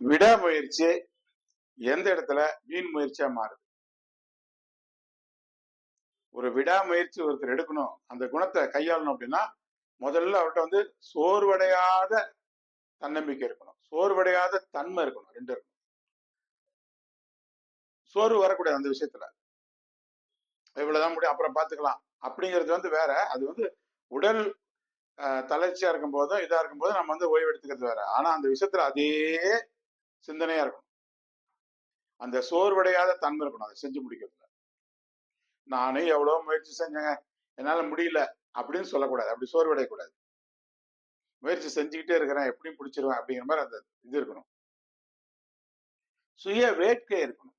விடாமுயற்சி எந்த இடத்துல? வீண் முயற்சியா மாறுது. ஒரு விடாமுயற்சி ஒருத்தர் எடுக்கணும் அந்த குணத்தை கையாளணும் அப்படின்னா முதல்ல அவர்கிட்ட வந்து சோர்வடையாத தன்னம்பிக்கை இருக்கணும். சோர்வடையாத தன்மை இருக்கணும் ரெண்டு இருக்கணும். சோர்வு வரக்கூடாது அந்த விஷயத்துல. இவ்வளவுதான் முடியும் அப்புறம் பாத்துக்கலாம் அப்படிங்கிறது வந்து வேற. அது வந்து உடல் தளர்ச்சியா இருக்கும் போதும் இதா இருக்கும் போதும் நம்ம வந்து ஓய்வு எடுத்துக்கிறது வேற. ஆனா அந்த விஷயத்துல அதே சிந்தனையா இருக்கணும் அந்த சோர்வடையாத தன்மை இருக்கணும். அதை செஞ்சு முடிக்கிறதுல. நானே எவ்வளவு முயற்சி செஞ்சேங்க. என்னால முடியல அப்படின்னு சொல்லக்கூடாது. அப்படி சோர்வடையக்கூடாது. முயற்சி செஞ்சுக்கிட்டே இருக்கிறேன். எப்படியும் பிடிச்சிருவேன் அப்படிங்கிற மாதிரி அந்த இது இருக்கணும். சுய வேட்கை இருக்கணும்.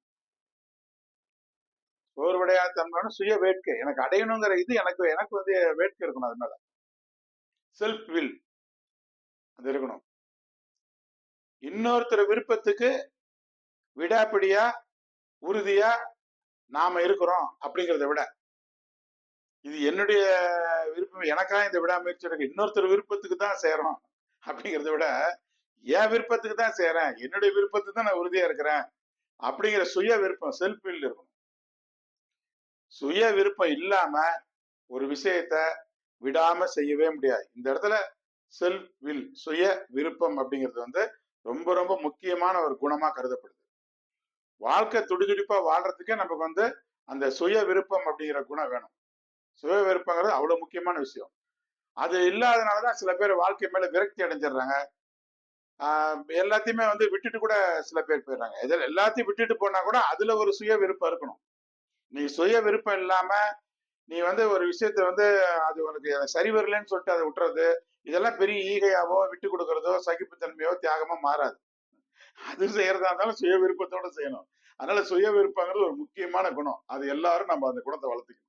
சோர்வடையாத தன்மையான சுய வேட்கை. எனக்கு அடையணுங்கிற இது எனக்கு எனக்கு வந்து வேட்கை இருக்கணும் அது மேல. செல்ஃப் வில் அது இருக்கணும். இன்னொருத்தர் விருப்பத்துக்கு விடாப்பிடியா உறுதியா நாம இருக்கிறோம் அப்படிங்கிறத விட இது என்னுடைய விருப்பம் எனக்கா இந்த விடாமுயற்சி இருக்கு. இன்னொருத்தர் விருப்பத்துக்கு தான் சேரும் அப்படிங்கிறத விட என் விருப்பத்துக்கு தான் செய்யறேன் என்னுடைய விருப்பத்துக்கு தான் நான் உறுதியா இருக்கிறேன் அப்படிங்கிற சுய விருப்பம் செல்ஃப் வில் இருக்கணும். சுய விருப்பம் இல்லாம ஒரு விஷயத்த விடாம செய்யவே முடியாது. இந்த இடத்துல செல்ஃப் வில் சுய விருப்பம் அப்படிங்கிறது வந்து ரொம்ப ரொம்ப முக்கியமான ஒரு குணமா கருதப்படுது. வாழ்க்கை துடிதுடிப்பா வாழ்றதுக்கே நமக்கு வந்து அந்த சுய விருப்பம் அப்படிங்கிற குணம் வேணும். சுய விருப்பங்கிறது அவ்வளவு முக்கியமான விஷயம். அது இல்லாதனாலதான் சில பேர் வாழ்க்கை மேல விரக்தி அடைஞ்சிடுறாங்க. ஆஹ் எல்லாத்தையுமே வந்து விட்டுட்டு கூட சில பேர் போயிடுறாங்க. இதில் எல்லாத்தையும் விட்டுட்டு போனா கூட அதுல ஒரு சுய விருப்பம் இருக்கணும். நீ சுய விருப்பம் இல்லாம நீ வந்து ஒரு விஷயத்த வந்து அது உனக்கு சரி வரலன்னு சொல்லிட்டு அதை விட்டுறது இதெல்லாம் பெரிய ஈகையாவோ விட்டு கொடுக்கறதோ சகிப்புத்தன்மையோ தியாகமோ மாறாது. அது செய்யறதா இருந்தாலும் சுய விருப்பத்தோட செய்யணும். அதனால சுய விருப்பங்கிறது ஒரு முக்கியமான குணம். அது எல்லாரும் நம்ம அந்த குணத்தை வளர்த்துக்கணும்.